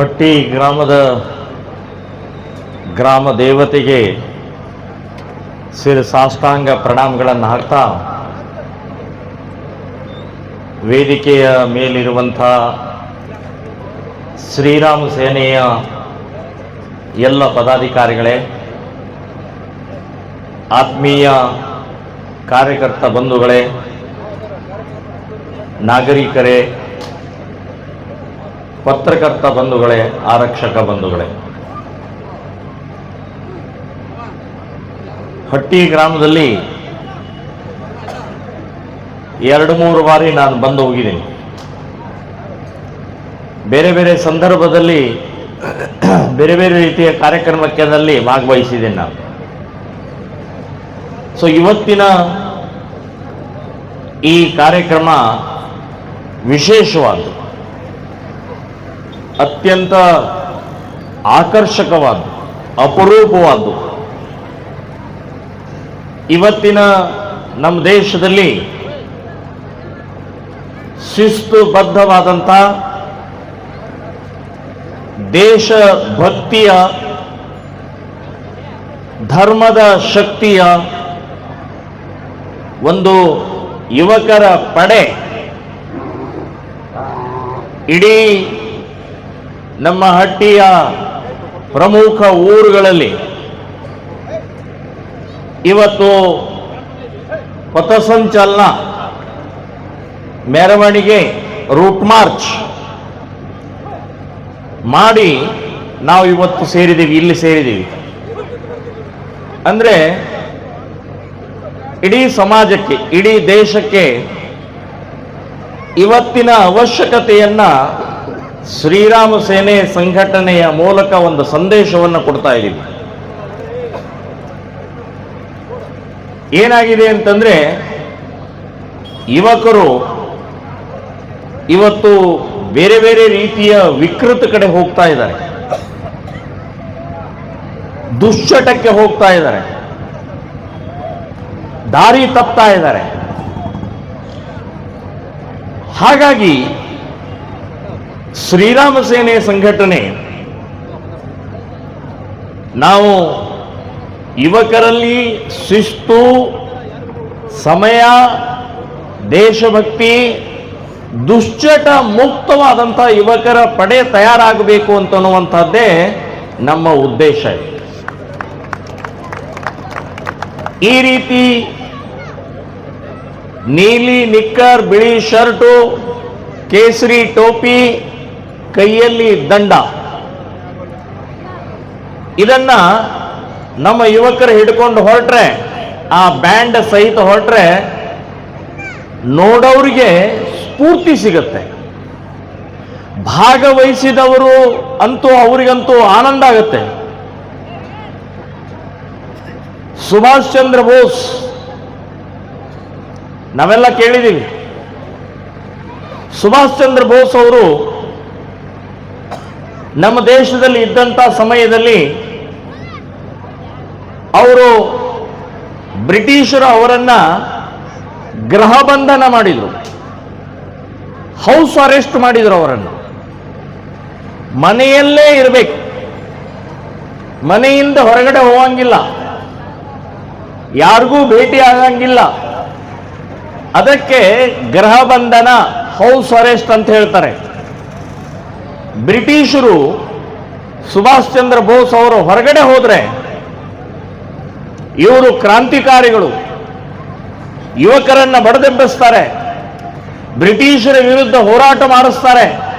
ಹಟ್ಟಿ ಗ್ರಾಮದ ಗ್ರಾಮ ದೇವತೆಗೆ ಶ್ರೀ ಸಾಷ್ಟಾಂಗ ಪ್ರಣಾಮಗಳನ್ನು ಹಾಕ್ತಾ ವೇದಿಕೆಯ ಮೇಲಿರುವಂಥ ಶ್ರೀರಾಮ ಸೇನೆಯ ಎಲ್ಲ ಪದಾಧಿಕಾರಿಗಳೇ, ಆತ್ಮೀಯ ಕಾರ್ಯಕರ್ತ ಬಂಧುಗಳೇ, ನಾಗರಿಕರೇ ಪತ್ರಕರ್ತ ಬಂಧುಗಳೇ, ಆರಕ್ಷಕ ಬಂಧುಗಳೇ. ಹಟ್ಟಿ ಗ್ರಾಮದಲ್ಲಿ ಎರಡು ಮೂರು ಬಾರಿ ನಾನು ಬಂದು ಹೋಗಿದ್ದೀನಿ. ಬೇರೆ ಬೇರೆ ಸಂದರ್ಭದಲ್ಲಿ ಬೇರೆ ಬೇರೆ ರೀತಿಯ ಕಾರ್ಯಕ್ರಮಕ್ಕೆ ಕಾರ್ಯಕ್ರಮಕ್ಕೆದಲ್ಲಿ ಭಾಗವಹಿಸಿದ್ದೀನಿ ನಾನು. ಸೊ ಇವತ್ತಿನ ಈ ಕಾರ್ಯಕ್ರಮ ವಿಶೇಷವಾದ್ದು. ಅತ್ಯಂತ ಆಕರ್ಷಕವಾದ್ದು ಅಪರೂಪವಾದ್ದು. ಇವತ್ತಿನ ನಮ್ಮ ದೇಶದಲ್ಲಿ ಶಿಸ್ತುಬದ್ಧವಾದಂಥ ದೇಶಭಕ್ತಿಯ ಧರ್ಮದ ಶಕ್ತಿಯ ಒಂದು ಯುವಕರ ಪಡೆ ಇಡೀ ನಮ್ಮ ಹಟ್ಟಿಯ ಪ್ರಮುಖ ಊರುಗಳಲ್ಲಿ ಇವತ್ತು ಪಥಸಂಚಲನ ಮೆರವಣಿಗೆ ರೂಟ್ ಮಾರ್ಚ್ ಮಾಡಿ ನಾವು ಇವತ್ತು ಸೇರಿದ್ದೀವಿ, ಇಲ್ಲಿ ಸೇರಿದ್ದೀವಿ. ಅಂದರೆ ಇಡೀ ಸಮಾಜಕ್ಕೆ, ಇಡೀ ದೇಶಕ್ಕೆ ಇವತ್ತಿನ ಅವಶ್ಯಕತೆಯನ್ನ ಶ್ರೀರಾಮ ಸೇನೆ ಸಂಘಟನೆಯ ಮೂಲಕ ಒಂದು ಸಂದೇಶವನ್ನು ಕೊಡ್ತಾ ಇದ್ದೀವಿ ಏನಾಗಿದೆ ಅಂತಂದ್ರೆ, ಯುವಕರು ಇವತ್ತು ಬೇರೆ ಬೇರೆ ರೀತಿಯ ವಿಕೃತ ಕಡೆ ಹೋಗ್ತಾ ಇದ್ದಾರೆ. ದುಶ್ಚಟಕ್ಕೆ ಹೋಗ್ತಾ ಇದ್ದಾರೆ. ದಾರಿ ತಪ್ತಾ ಇದ್ದಾರೆ. ಹಾಗಾಗಿ ಶ್ರೀರಾಮ ಸೇನೆ ಸಂಘಟನೆ. ನಾವು ಯುವಕರಲ್ಲಿ ಶಿಸ್ತು, ಸಮಯ, ದೇಶಭಕ್ತಿ, ದುಶ್ಚಟ ಮುಕ್ತವಾದಂಥ ಯುವಕರ ಪಡೆ ತಯಾರಾಗಬೇಕು ಅಂತನ್ನುವಂಥದ್ದೇ ನಮ್ಮ ಉದ್ದೇಶ ಈ ರೀತಿ ನೀಲಿ ನಿಕ್ಕರ್, ಬಿಳಿ ಶರ್ಟು, ಕೇಸರಿ ಟೋಪಿ ಕೈಯಲ್ಲಿ ದಂಡ. ಇದನ್ನ ನಮ್ಮ ಯುವಕರು ಹಿಡ್ಕೊಂಡು ಹೊರಟ್ರೆ, ಆ ಬ್ಯಾಂಡ್ ಸಹಿತ ಹೊರಟ್ರೆ ನೋಡೋರಿಗೆ ಸ್ಫೂರ್ತಿ ಸಿಗುತ್ತೆ. ಭಾಗವಹಿಸಿದವರು ಅಂತೂ ಅವರಿಗಂತೂ ಆನಂದ ಆಗುತ್ತೆ. ಸುಭಾಷ್ ಚಂದ್ರ ಬೋಸ್, ನಾವೆಲ್ಲ ಕೇಳಿದ್ದೀವಿ ಸುಭಾಷ್ ಚಂದ್ರ ಬೋಸ್ ಅವರು ನಮ್ಮ ದೇಶದಲ್ಲಿ ಇದ್ದಂಥ ಸಮಯದಲ್ಲಿ ಅವರು ಬ್ರಿಟಿಷರು ಅವರನ್ನ ಗೃಹ ಬಂಧನ ಮಾಡಿದರು. ಹೌಸ್ ಅರೆಸ್ಟ್ ಮಾಡಿದರು ಅವರನ್ನು. ಮನೆಯಲ್ಲೇ ಇರಬೇಕು. ಮನೆಯಿಂದ ಹೊರಗಡೆ ಹೋಗಂಗಿಲ್ಲ. ಯಾರಿಗೂ ಭೇಟಿ ಆಗಂಗಿಲ್ಲ. ಅದಕ್ಕೆ ಗೃಹ ಬಂಧನ, ಹೌಸ್ ಅರೆಸ್ಟ್ ಅಂತ ಹೇಳ್ತಾರೆ. ಬ್ರಿಟಿಷರು ಸುಭಾಷ್ ಚಂದ್ರ ಬೋಸ್ ಅವರು ಹೊರಗಡೆ ಹೋದ್ರೆ ಇವರು ಕ್ರಾಂತಿಕಾರಿಗಳು, ಯುವಕರನ್ನ ಬಡದೆಬ್ಬಿಸ್ತಾರೆ, ಬ್ರಿಟಿಷರ ವಿರುದ್ಧ ಹೋರಾಟ ಮಾಡಿಸ್ತಾರೆ.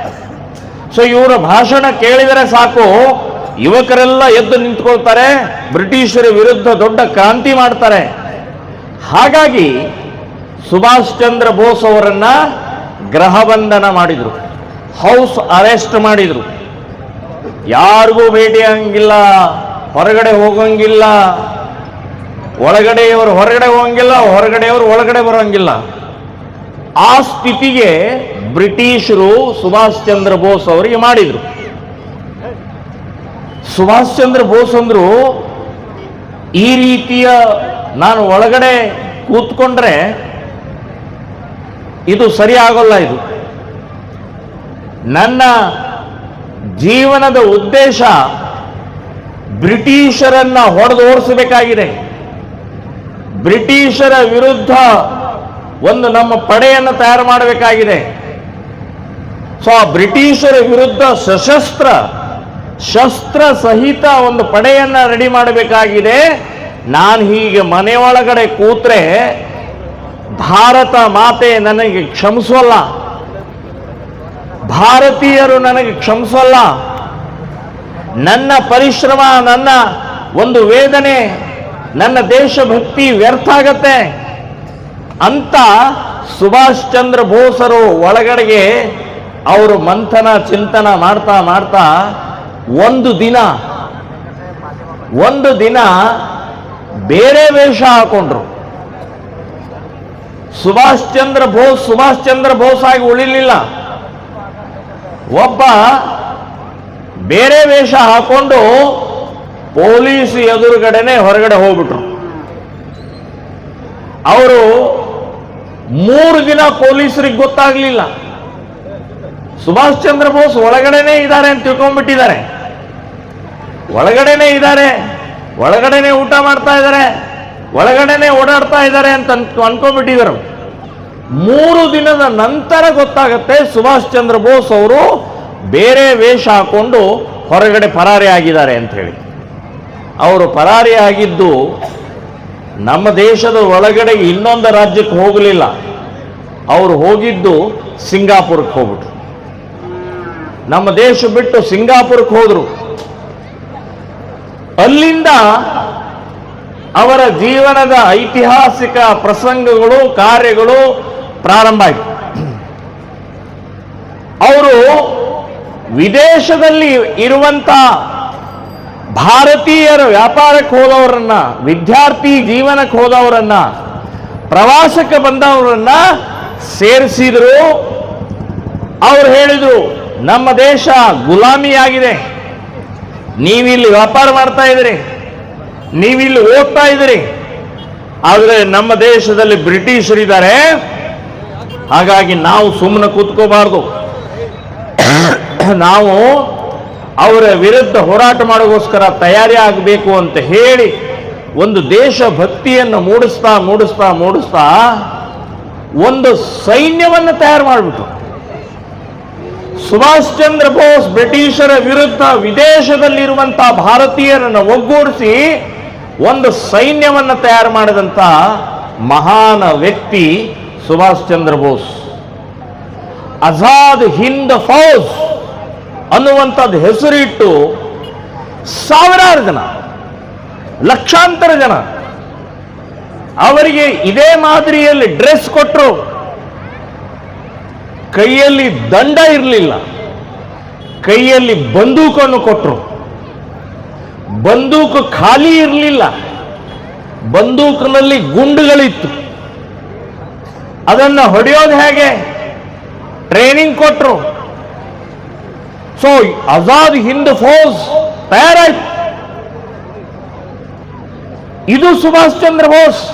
ಸೊ ಇವರ ಭಾಷಣ ಕೇಳಿದರೆ ಸಾಕು, ಯುವಕರೆಲ್ಲ ಎದ್ದು ನಿಂತ್ಕೊಳ್ತಾರೆ, ಬ್ರಿಟಿಷರ ವಿರುದ್ಧ ದೊಡ್ಡ ಕ್ರಾಂತಿ ಮಾಡ್ತಾರೆ. ಹಾಗಾಗಿ ಸುಭಾಷ್ ಚಂದ್ರ ಬೋಸ್ ಅವರನ್ನ ಗ್ರಹಬಂಧನ ಬಂಧನ ಮಾಡಿದ್ರು. ಹೌಸ್ ಅರೆಸ್ಟ್ ಮಾಡಿದ್ರು. ಯಾರಿಗೂ ಭೇಟಿ ಆಗಂಗಿಲ್ಲ, ಹೊರಗಡೆ ಹೋಗಂಗಿಲ್ಲ, ಒಳಗಡೆಯವರು ಹೊರಗಡೆ ಹೋಗಂಗಿಲ್ಲ, ಹೊರಗಡೆಯವರು ಒಳಗಡೆ ಬರೋಂಗಿಲ್ಲ. ಆ ಸ್ಥಿತಿಗೆ ಬ್ರಿಟಿಷರು ಸುಭಾಷ್ ಚಂದ್ರ ಬೋಸ್ ಅವರಿಗೆ ಮಾಡಿದ್ರು. ಸುಭಾಷ್ ಚಂದ್ರ ಬೋಸ್ ಅಂದರು, ಈ ರೀತಿಯ ನಾನು ಒಳಗಡೆ ಕೂತ್ಕೊಂಡ್ರೆ ಇದು ಸರಿ ಆಗೋಲ್ಲ ಇದು. ನನ್ನ ಜೀವನದ ಉದ್ದೇಶ ಬ್ರಿಟಿಷರನ್ನ ಹೊಡೆದು ಓಡಿಸಬೇಕಾಗಿದೆ. ಬ್ರಿಟಿಷರ ವಿರುದ್ಧ ಒಂದು ನಮ್ಮ ಪಡೆಯನ್ನು ತಯಾರು ಮಾಡಬೇಕಾಗಿದೆ. ಸೊ, ಆ ಬ್ರಿಟಿಷರ ವಿರುದ್ಧ ಸಶಸ್ತ್ರ, ಶಸ್ತ್ರ ಸಹಿತ ಒಂದು ಪಡೆಯನ್ನ ರೆಡಿ ಮಾಡಬೇಕಾಗಿದೆ. ನಾನು ಹೀಗೆ ಮನೆಯೊಳಗಡೆ ಕೂತ್ರೆ ಭಾರತ ಮಾತೆ ನನಗೆ ಕ್ಷಮಿಸೋಲ್ಲ. ಭಾರತೀಯರು ನನಗೆ ಕ್ಷಮಿಸಲ್ಲ. ನನ್ನ ಪರಿಶ್ರಮ, ನನ್ನ ಒಂದು ವೇದನೆ, ನನ್ನ ದೇಶಭಕ್ತಿ ವ್ಯರ್ಥ ಆಗತ್ತೆ. ಅಂತ ಸುಭಾಷ್ ಚಂದ್ರ ಬೋಸರು ಒಳಗಡೆಗೆ ಅವರು ಮಂಥನ, ಚಿಂತನ ಮಾಡ್ತಾ ಮಾಡ್ತಾ ಒಂದು ದಿನ ಒಂದು ದಿನ ಬೇರೆ ವೇಷ ಹಾಕೊಂಡ್ರು. ಸುಭಾಷ್ ಚಂದ್ರ ಬೋಸ್, ಸುಭಾಷ್ ಚಂದ್ರ ಬೋಸ್ ಆಗಿ ಉಳಿಲಿಲ್ಲ. ಒಬ್ಬ ಬೇರೆ ವೇಷ ಹಾಕೊಂಡು ಪೊಲೀಸ್ ಎದುರುಗಡೆನೆ ಹೊರಗಡೆ ಹೋಗ್ಬಿಟ್ರು. ಅವರು ಮೂರು ದಿನ ಪೊಲೀಸರಿಗೆ ಗೊತ್ತಾಗ್ಲಿಲ್ಲ. ಸುಭಾಷ್ ಚಂದ್ರ ಬೋಸ್ ಒಳಗಡೆನೆ ಇದ್ದಾರೆ ಅಂತ ತಿಳ್ಕೊಂಡ್ಬಿಟ್ಟಿದ್ದಾರೆ. ಒಳಗಡೆನೆ ಇದ್ದಾರೆ, ಒಳಗಡೆನೆ ಊಟ ಮಾಡ್ತಾ ಇದ್ದಾರೆ, ಒಳಗಡೆನೆ ಓಡಾಡ್ತಾ ಇದ್ದಾರೆ ಅಂತ ಅನ್ಕೊ- ಅನ್ಕೊಂಡ್ಬಿಟ್ಟಿದ್ದಾರೆ. ಮೂರು ದಿನದ ನಂತರ ಗೊತ್ತಾಗತ್ತೆ ಸುಭಾಷ್ ಚಂದ್ರ ಬೋಸ್ ಅವರು ಬೇರೆ ವೇಷ ಹಾಕೊಂಡು ಹೊರಗಡೆ ಪರಾರಿ ಆಗಿದ್ದಾರೆ ಅಂತ ಹೇಳಿ. ಅವರು ಪರಾರಿ ಆಗಿದ್ದು ನಮ್ಮ ದೇಶದ ಒಳಗಡೆ ಇನ್ನೊಂದು ರಾಜ್ಯಕ್ಕೆ ಹೋಗಲಿಲ್ಲ. ಅವರು ಹೋಗಿದ್ದು ಸಿಂಗಾಪುರಕ್ಕೆ ಹೋಗ್ಬಿಟ್ರು. ನಮ್ಮ ದೇಶ ಬಿಟ್ಟು ಸಿಂಗಾಪುರಕ್ಕೆ ಹೋದ್ರು. ಅಲ್ಲಿಂದ ಅವರ ಜೀವನದ ಐತಿಹಾಸಿಕ ಪ್ರಸಂಗಗಳು, ಕಾರ್ಯಗಳು ಪ್ರಾರಂಭ ಆಯಿತು. ಅವರು ವಿದೇಶದಲ್ಲಿ ಇರುವಂತ ಭಾರತೀಯರ ವ್ಯಾಪಾರಕ್ಕೆ ಹೋದವರನ್ನ, ವಿದ್ಯಾರ್ಥಿ ಜೀವನಕ್ಕೆ ಹೋದವರನ್ನ, ಪ್ರವಾಸಕ್ಕೆ ಬಂದವರನ್ನ ಸೇರಿಸಿದ್ರು. ಅವ್ರು ಹೇಳಿದ್ರು, ನಮ್ಮ ದೇಶ ಗುಲಾಮಿಯಾಗಿದೆ. ನೀವಿಲ್ಲಿ ವ್ಯಾಪಾರ ಮಾಡ್ತಾ ಇದ್ದೀರಿ. ನೀವಿಲ್ಲಿ ಓದ್ತಾ ಇದ್ದೀರಿ. ಆದರೆ ನಮ್ಮ ದೇಶದಲ್ಲಿ ಬ್ರಿಟಿಷರಿದ್ದಾರೆ. ಹಾಗಾಗಿ ನಾವು ಸುಮ್ಮನೆ ಕೂತ್ಕೋಬಾರ್ದು. ನಾವು ಅವರ ವಿರುದ್ಧ ಹೋರಾಟ ಮಾಡೋಗೋಸ್ಕರ ತಯಾರಿ ಆಗಬೇಕು ಅಂತ ಹೇಳಿ ಒಂದು ದೇಶ ಭಕ್ತಿಯನ್ನು ಮೂಡಿಸ್ತಾ ಮೂಡಿಸ್ತಾ ಮೂಡಿಸ್ತಾ ಒಂದು ಸೈನ್ಯವನ್ನು ತಯಾರು ಮಾಡಿಬಿಟ್ರು. ಸುಭಾಷ್ ಚಂದ್ರ ಬೋಸ್ ಬ್ರಿಟಿಷರ ವಿರುದ್ಧ ವಿದೇಶದಲ್ಲಿರುವಂತಹ ಭಾರತೀಯರನ್ನು ಒಗ್ಗೂಡಿಸಿ ಒಂದು ಸೈನ್ಯವನ್ನು ತಯಾರು ಮಾಡಿದಂಥ ಮಹಾನ ವ್ಯಕ್ತಿ ಸುಭಾಷ್ ಚಂದ್ರ ಬೋಸ್. ಅಜಾದ್ ಹಿಂದ್ ಫೌಜ್ ಅನ್ನುವಂಥದ್ದು ಹೆಸರಿಟ್ಟು ಸಾವಿರಾರು ಜನ, ಲಕ್ಷಾಂತರ ಜನ ಅವರಿಗೆ ಇದೇ ಮಾದರಿಯಲ್ಲಿ ಡ್ರೆಸ್ ಕೊಟ್ಟರು ಕೈಯಲ್ಲಿ ದಂಡ ಇರಲಿಲ್ಲ. ಕೈಯಲ್ಲಿ ಬಂದೂಕನ್ನು ಕೊಟ್ಟರು ಬಂದೂಕು ಖಾಲಿ ಇರಲಿಲ್ಲ. ಬಂದೂಕಿನಲ್ಲಿ ಗುಂಡುಗಳಿತ್ತು. ಅದನ್ನು ಹೊಡೆಯೋದು ಹೇಗೆ? ಟ್ರೈನಿಂಗ್ ಕೊಟ್ಟರು ಸೊ ಆಜಾದ್ ಹಿಂದ್ ಫೋರ್ಸ್ ತಯಾರಾಯ್ತು. ಇದು ಸುಭಾಷ್ ಚಂದ್ರ ಬೋಸ್.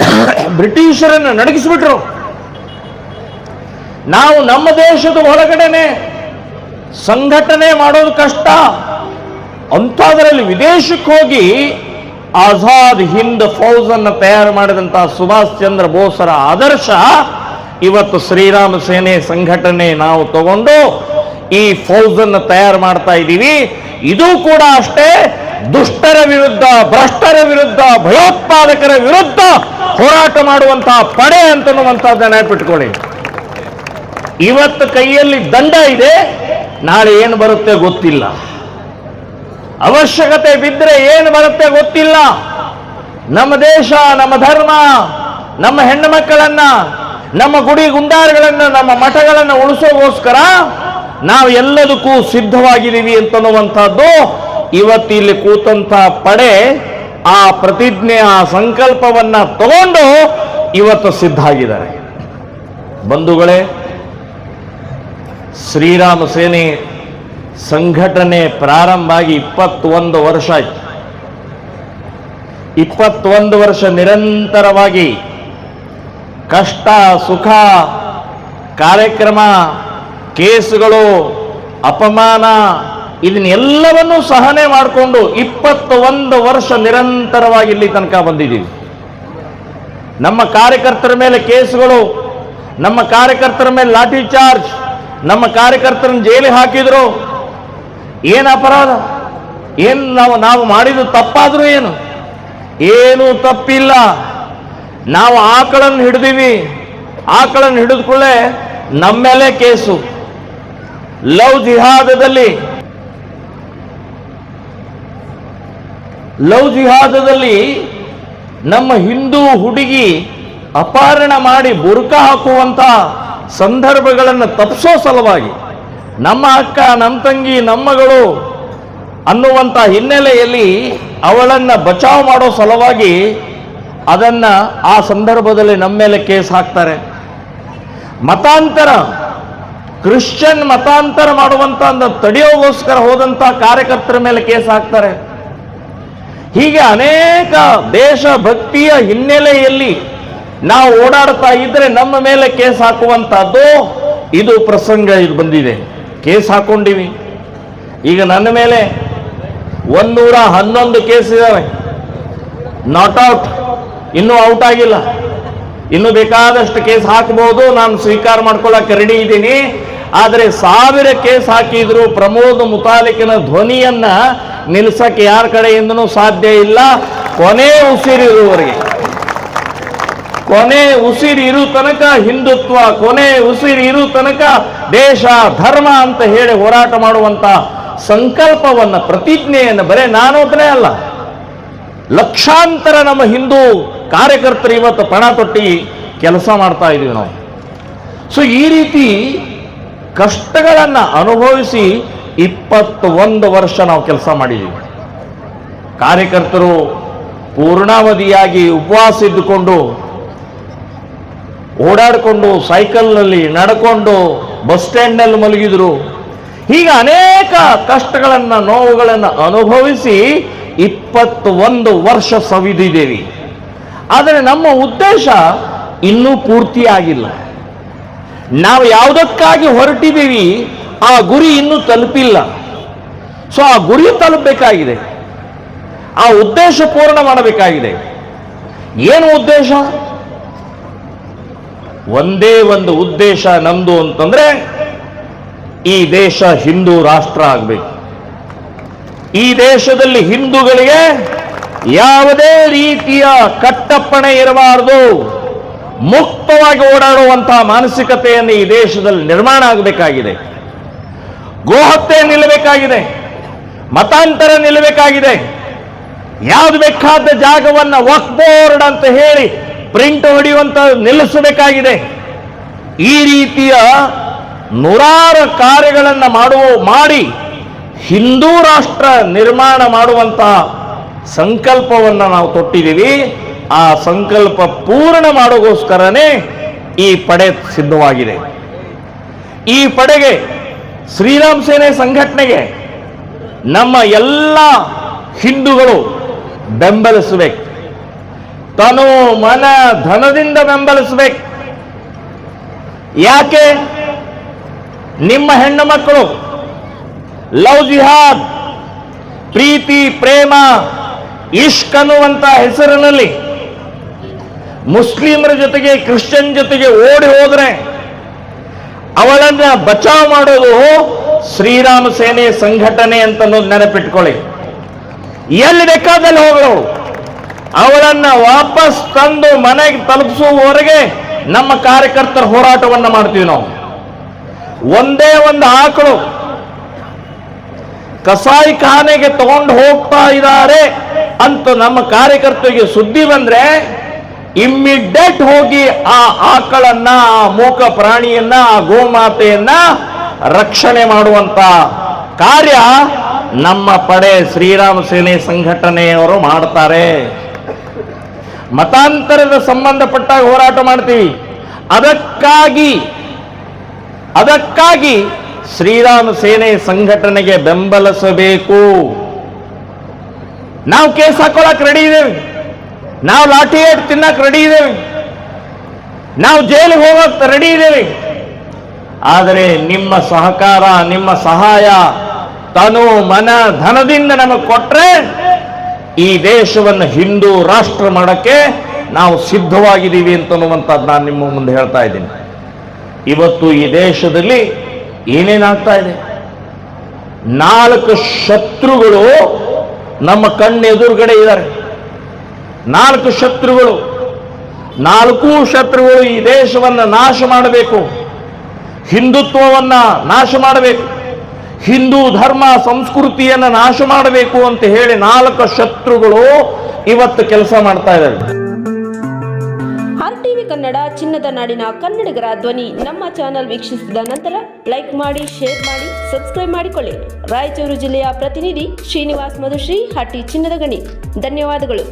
ಬ್ರಿಟಿಷರನ್ನು ನಡಗಿಸಿಬಿಟ್ರು. ನಾವು ನಮ್ಮ ದೇಶದ ಒಳಗಡೆನೆ ಸಂಘಟನೆ ಮಾಡೋದು ಕಷ್ಟ. ಅಂಥದ್ರಲ್ಲಿ ವಿದೇಶಕ್ಕೆ ಹೋಗಿ ಆಜಾದ್ ಹಿಂದ್ ಫೌಜನ್ನು ತಯಾರು ಮಾಡಿದಂತಹ ಸುಭಾಷ್ ಚಂದ್ರ ಬೋಸರ ಆದರ್ಶ ಇವತ್ತು ಶ್ರೀರಾಮ ಸೇನೆ ಸಂಘಟನೆ ನಾವು ತಗೊಂಡು ಈ ಫೌಜ್ ಅನ್ನು ತಯಾರು ಮಾಡ್ತಾ ಇದ್ದೀವಿ. ಇದು ಕೂಡ ಅಷ್ಟೇ, ದುಷ್ಟರ ವಿರುದ್ಧ, ಭ್ರಷ್ಟರ ವಿರುದ್ಧ, ಭಯೋತ್ಪಾದಕರ ವಿರುದ್ಧ ಹೋರಾಟ ಮಾಡುವಂತಹ ಪಡೆ ಅಂತನ್ನುವಂಥದ್ದು ನೆನಪಿಟ್ಕೊಳ್ಳಿ. ಇವತ್ತು ಕೈಯಲ್ಲಿ ದಂಡ ಇದೆ, ನಾಳೆ ಏನು ಬರುತ್ತೆ ಗೊತ್ತಿಲ್ಲ. ಅವಶ್ಯಕತೆ ಬಿದ್ದರೆ ಏನು ಬರುತ್ತೆ ಗೊತ್ತಿಲ್ಲ. ನಮ್ಮ ದೇಶ, ನಮ್ಮ ಧರ್ಮ, ನಮ್ಮ ಹೆಣ್ಣು ಮಕ್ಕಳನ್ನ, ನಮ್ಮ ಗುಡಿ ಗುಂಡಾರಗಳನ್ನು, ನಮ್ಮ ಮಠಗಳನ್ನು ಉಳಿಸೋಗೋಸ್ಕರ ನಾವು ಎಲ್ಲದಕ್ಕೂ ಸಿದ್ಧವಾಗಿದ್ದೀವಿ ಅಂತನ್ನುವಂಥದ್ದು ಇವತ್ತು ಇಲ್ಲಿ ಕೂತಂತ ಪಡೆ ಆ ಪ್ರತಿಜ್ಞೆ, ಆ ಸಂಕಲ್ಪವನ್ನ ತಗೊಂಡು ಇವತ್ತು ಸಿದ್ಧ ಆಗಿದ್ದಾರೆ. ಬಂಧುಗಳೇ, ಶ್ರೀರಾಮ ಸೇನೆ ಸಂಘಟನೆ ಪ್ರಾರಂಭ ಆಗಿ ಇಪ್ಪತ್ತೊಂದು ವರ್ಷ ಆಯ್ತು. ಇಪ್ಪತ್ತೊಂದು ವರ್ಷ ನಿರಂತರವಾಗಿ ಕಷ್ಟ, ಸುಖ, ಕಾರ್ಯಕ್ರಮ, ಕೇಸುಗಳು, ಅಪಮಾನ ಇದನ್ನೆಲ್ಲವನ್ನೂ ಸಹನೆ ಮಾಡಿಕೊಂಡು ಇಪ್ಪತ್ತೊಂದು ವರ್ಷ ನಿರಂತರವಾಗಿ ಇಲ್ಲಿ ತನಕ ಬಂದಿದ್ದೀವಿ. ನಮ್ಮ ಕಾರ್ಯಕರ್ತರ ಮೇಲೆ ಕೇಸುಗಳು, ನಮ್ಮ ಕಾರ್ಯಕರ್ತರ ಮೇಲೆ ಲಾಠಿ ಚಾರ್ಜ್, ನಮ್ಮ ಕಾರ್ಯಕರ್ತರನ್ನು ಜೈಲಿಗೆ ಹಾಕಿದ್ರು. ಏನು ಅಪರಾಧ? ಏನು ನಾವು ನಾವು ಮಾಡಿದ್ದು ತಪ್ಪಾದರೂ ಏನು? ಏನು ತಪ್ಪಿಲ್ಲ. ನಾವು ಆಕಳನ್ನು ಹಿಡಿದೀವಿ. ಆಕಳನ್ನು ಹಿಡಿದುಕೊಳ್ಳೆ ನಮ್ಮ ಮೇಲೆ ಕೇಸು. ಲವ್ ಜಿಹಾದದಲ್ಲಿ ಲವ್ ಜಿಹಾದದಲ್ಲಿ ನಮ್ಮ ಹಿಂದೂ ಹುಡುಗಿ ಅಪಹರಣ ಮಾಡಿ ಬುರ್ಕ ಹಾಕುವಂತ ಸಂದರ್ಭಗಳನ್ನು ತಪ್ಪಿಸೋ ಸಲುವಾಗಿ ನಮ್ಮ ಅಕ್ಕ, ನಮ್ಮ ತಂಗಿ ನಮ್ಮಗಳು ಅನ್ನುವಂಥ ಹಿನ್ನೆಲೆಯಲ್ಲಿ ಅವಳನ್ನ ಬಚಾವ್ ಮಾಡೋ ಸಲುವಾಗಿ ಅದನ್ನ ಆ ಸಂದರ್ಭದಲ್ಲಿ ನಮ್ಮ ಮೇಲೆ ಕೇಸ್ ಹಾಕ್ತಾರೆ. ಮತಾಂತರ, ಕ್ರಿಶ್ಚಿಯನ್ ಮತಾಂತರ ಮಾಡುವಂತ ಒಂದು ತಡೆಯೋಗೋಸ್ಕರ ಹೋದಂತ ಕಾರ್ಯಕರ್ತರ ಮೇಲೆ ಕೇಸ್ ಹಾಕ್ತಾರೆ. ಹೀಗೆ ಅನೇಕ ದೇಶಭಕ್ತಿಯ ಹಿನ್ನೆಲೆಯಲ್ಲಿ ನಾವು ಓಡಾಡ್ತಾ ಇದ್ರೆ ನಮ್ಮ ಮೇಲೆ ಕೇಸ್ ಹಾಕುವಂಥದ್ದು ಇದು ಪ್ರಸಂಗ ಇದು ಬಂದಿದೆ. ಕೇಸ್ ಹಾಕೊಂಡಿವಿ. ಈಗ ನನ್ನ ಮೇಲೆ ಒಂದೂರ ಹನ್ನೊಂದು ಕೇಸ್ ಇದ್ದಾವೆ ನಾಟ್ ಔಟ್ ಇನ್ನೂ ಔಟ್ ಆಗಿಲ್ಲ. ಇನ್ನು ಬೇಕಾದಷ್ಟು ಕೇಸ್ ಹಾಕಬಹುದು ನಾನು ಸ್ವೀಕಾರ ಮಾಡ್ಕೊಳ್ಳೋಕೆ ರೆಡಿ ಇದ್ದೀನಿ. ಆದರೆ ಸಾವಿರ ಕೇಸ್ ಹಾಕಿದ್ರು ಪ್ರಮೋದ್ ಮುತಾಲಿಕಿನ ಧ್ವನಿಯನ್ನ ನಿಲ್ಸಕ್ಕೆ ಯಾರ ಕಡೆಯಿಂದನೂ ಸಾಧ್ಯ ಇಲ್ಲ. ಕೊನೆ ಉಸಿರಿರುವವರೆಗೆ. ಕೊನೆ ಉಸಿರಿರು ತನಕ ಹಿಂದುತ್ವ, ಕೊನೆ ಉಸಿರಿರು ತನಕ ದೇಶ, ಧರ್ಮ ಅಂತ ಹೇಳಿ ಹೋರಾಟ ಮಾಡುವಂತ ಸಂಕಲ್ಪವನ್ನ, ಪ್ರತಿಜ್ಞೆಯನ್ನು ಬರೇ ನಾನೊಬ್ಬನೇ ಅಲ್ಲ. ಲಕ್ಷಾಂತರ ನಮ್ಮ ಹಿಂದೂ ಕಾರ್ಯಕರ್ತರು ಇವತ್ತು ಪಣ ತೊಟ್ಟಿ ಕೆಲಸ ಮಾಡ್ತಾ ಇದೀವಿ ನಾವು. ಸೊ ಈ ರೀತಿ ಕಷ್ಟಗಳನ್ನು ಅನುಭವಿಸಿ ಇಪ್ಪತ್ತೊಂದು ವರ್ಷ ನಾವು ಕೆಲಸ ಮಾಡಿದ್ದೀವಿ ಕಾರ್ಯಕರ್ತರು ಪೂರ್ಣಾವಧಿಯಾಗಿ ಉಪವಾಸ ಇದ್ದುಕೊಂಡು ಓಡಾಡಿಕೊಂಡು ಸೈಕಲ್ನಲ್ಲಿ ನಡ್ಕೊಂಡು ಬಸ್ ಸ್ಟ್ಯಾಂಡ್ನಲ್ಲಿ ಮಲಗಿದ್ರು. ಹೀಗೆ ಅನೇಕ ಕಷ್ಟಗಳನ್ನು, ನೋವುಗಳನ್ನು ಅನುಭವಿಸಿ ಇಪ್ಪತ್ತೊಂದು ವರ್ಷ ಸವಿದಿದ್ದೇವೆ. ಆದರೆ ನಮ್ಮ ಉದ್ದೇಶ ಇನ್ನೂ ಪೂರ್ತಿಯಾಗಿಲ್ಲ. ನಾವು ಯಾವುದಕ್ಕಾಗಿ ಹೊರಟಿದ್ದೀವಿ, ಆ ಗುರಿ ಇನ್ನೂ ತಲುಪಿಲ್ಲ. ಸೊ, ಆ ಗುರಿ ತಲುಪಬೇಕಾಗಿದೆ. ಆ ಉದ್ದೇಶ ಪೂರ್ಣ ಮಾಡಬೇಕಾಗಿದೆ. ಏನು ಉದ್ದೇಶ? ಒಂದೇ ಒಂದು ಉದ್ದೇಶ ನಮ್ದು ಅಂತಂದ್ರೆ ಈ ದೇಶ ಹಿಂದೂ ರಾಷ್ಟ್ರ ಆಗಬೇಕು. ಈ ದೇಶದಲ್ಲಿ ಹಿಂದೂಗಳಿಗೆ ಯಾವುದೇ ರೀತಿಯ ಕಟ್ಟಪ್ಪಣೆ ಇರಬಾರದು. ಮುಕ್ತವಾಗಿ ಓಡಾಡುವಂತಹ ಮಾನಸಿಕತೆಯನ್ನು ಈ ದೇಶದಲ್ಲಿ ನಿರ್ಮಾಣ ಆಗಬೇಕಾಗಿದೆ. ಗೋಹತ್ಯೆ ನಿಲ್ಲಬೇಕಾಗಿದೆ. ಮತಾಂತರ ನಿಲ್ಲಬೇಕಾಗಿದೆ. ಯಾವ್ದು ಬೇಕಾದ ಜಾಗವನ್ನ ಬೋರ್ಡ್ ಅಂತ ಹೇಳಿ ಪ್ರಿಂಟ್ ಹೊಡೆಯುವಂತ ನಿಲ್ಲಿಸಬೇಕಾಗಿದೆ. ಈ ರೀತಿಯ ನೂರಾರು ಕಾರ್ಯಗಳನ್ನು ಮಾಡುವ, ಮಾಡಿ ಹಿಂದೂ ರಾಷ್ಟ್ರ ನಿರ್ಮಾಣ ಮಾಡುವಂತಹ ಸಂಕಲ್ಪವನ್ನು ನಾವು ತೊಟ್ಟಿದ್ದೀವಿ. ಆ ಸಂಕಲ್ಪ ಪೂರ್ಣ ಮಾಡೋಗೋಸ್ಕರನೇ ಈ ಪಡೆ ಸಿದ್ಧವಾಗಿದೆ. ಈ ಪಡೆಗೆ ಶ್ರೀರಾಮ್ ಸೇನೆ ಸಂಘಟನೆಗೆ ನಮ್ಮ ಎಲ್ಲ ಹಿಂದೂಗಳು ಬೆಂಬಲಿಸಬೇಕು. ತನು ಮನ ಧನದಿಂದ ಬೆಂಬಲಿಸಬೇಕು. ಯಾಕೆ? ನಿಮ್ಮ ಹೆಣ್ಣು ಮಕ್ಕಳು, ಲವ್ ಜಿಹಾದ್, ಪ್ರೀತಿ, ಪ್ರೇಮ, ಇಷ್ಕ್ ಅನ್ನುವಂತ ಹೆಸರಿನಲ್ಲಿ ಮುಸ್ಲಿಮರ ಜೊತೆಗೆ, ಕ್ರಿಶ್ಚಿಯನ್ ಜೊತೆಗೆ ಓಡಿ ಹೋದ್ರೆ ಅವಳನ್ನ ಬಚಾವ್ ಮಾಡೋದು ಶ್ರೀರಾಮ ಸೇನೆ ಸಂಘಟನೆ ಅಂತ ನೆನಪಿಟ್ಕೊಳ್ಳಿ. ಎಲ್ಲಿ ಬೇಕಾದಲ್ಲಿ ಹೋಗಳು ಅವಳನ್ನ ವಾಪಸ್ ತಂದು ಮನೆಗೆ ತಲುಪಿಸುವವರೆಗೆ ನಮ್ಮ ಕಾರ್ಯಕರ್ತರ ಹೋರಾಟವನ್ನ ಮಾಡ್ತೀವಿ ನಾವು. ಒಂದೇ ಒಂದು ಆಕಳು ಕಸಾಯಿ ಖಾನೆಗೆ ತಗೊಂಡು ಹೋಗ್ತಾ ಇದ್ದಾರೆ ಅಂತ ನಮ್ಮ ಕಾರ್ಯಕರ್ತರಿಗೆ ಸುದ್ದಿ ಬಂದ್ರೆ ಇಮ್ಮಿಡಿಯೇಟ್ ಹೋಗಿ ಆ ಆಕಳನ್ನ, ಆ ಮೂಕ ಪ್ರಾಣಿಯನ್ನ, ಆ ಗೋಮಾತೆಯನ್ನ ರಕ್ಷಣೆ ಮಾಡುವಂತ ಕಾರ್ಯ ನಮ್ಮ ಪಡೆ ಶ್ರೀರಾಮ ಸೇನೆ ಸಂಘಟನೆಯವರು ಮಾಡ್ತಾರೆ. ಮತಾಂತರದ ಸಂಬಂಧಪಟ್ಟಾಗ ಹೋರಾಟ ಮಾಡ್ತೀವಿ. ಅದಕ್ಕಾಗಿ ಅದಕ್ಕಾಗಿ ಶ್ರೀರಾಮ ಸೇನೆ ಸಂಘಟನೆಗೆ ಬೆಂಬಲಿಸಬೇಕು. ನಾವು ಕೇಸ್ ಹಾಕೊಳಕ್ ರೆಡಿ ಇದ್ದೇವೆ ನಾವು ಲಾಠಿ ಏಟ್ ತಿನ್ನಕ್ ರೆಡಿ ಇದ್ದೇವೆ ನಾವು ಜೈಲಿಗೆ ಹೋಗಕ್ ರೆಡಿ ಇದ್ದೇವೆ ಆದರೆ ನಿಮ್ಮ ಸಹಕಾರ, ನಿಮ್ಮ ಸಹಾಯ ತನು ಮನ ಧನದಿಂದ ನಮಗೆ ಕೊಟ್ರೆ ಈ ದೇಶವನ್ನು ಹಿಂದೂ ರಾಷ್ಟ್ರ ಮಾಡೋಕ್ಕೆ ನಾವು ಸಿದ್ಧವಾಗಿದ್ದೀವಿ ಅಂತನ್ನುವಂಥದ್ದು ನಾನು ನಿಮ್ಮ ಮುಂದೆ ಹೇಳ್ತಾ ಇದ್ದೀನಿ. ಇವತ್ತು ಈ ದೇಶದಲ್ಲಿ ಏನೇನಾಗ್ತಾ ಇದೆ? ನಾಲ್ಕು ಶತ್ರುಗಳು ನಮ್ಮ ಕಣ್ಣೆದುರುಗಡೆ ಇದ್ದಾರೆ. ನಾಲ್ಕು ಶತ್ರುಗಳು ನಾಲ್ಕು ಶತ್ರುಗಳು ಈ ದೇಶವನ್ನು ನಾಶ ಮಾಡಬೇಕು, ಹಿಂದುತ್ವವನ್ನ ನಾಶ ಮಾಡಬೇಕು. ಹಿಂದೂ ಧರ್ಮ ಸಂಸ್ಕೃತಿಯನ್ನು ನಾಶ ಮಾಡಬೇಕು ಅಂತ ಹೇಳಿ ನಾಲ್ಕು ಶತ್ರುಗಳು ಇವತ್ತು ಕೆಲಸ ಮಾಡ್ತಾ ಇದ್ದಾರೆ ಕನ್ನಡ, ಚಿನ್ನದ ನಾಡಿನ ಕನ್ನಡಿಗರ ಧ್ವನಿ. ನಮ್ಮ ಚಾನೆಲ್ ವೀಕ್ಷಿಸಿದ ನಂತರ ಲೈಕ್ ಮಾಡಿ, ಶೇರ್ ಮಾಡಿ, ಸಬ್ಸ್ಕ್ರೈಬ್ ಮಾಡಿಕೊಳ್ಳಿ. ರಾಯಚೂರು ಜಿಲ್ಲೆಯ ಪ್ರತಿನಿಧಿ ಶ್ರೀನಿವಾಸ್ ಮಧುಶ್ರೀ ಹಟ್ಟಿ ಚಿನ್ನದ ಗಣಿ. ಧನ್ಯವಾದಗಳು.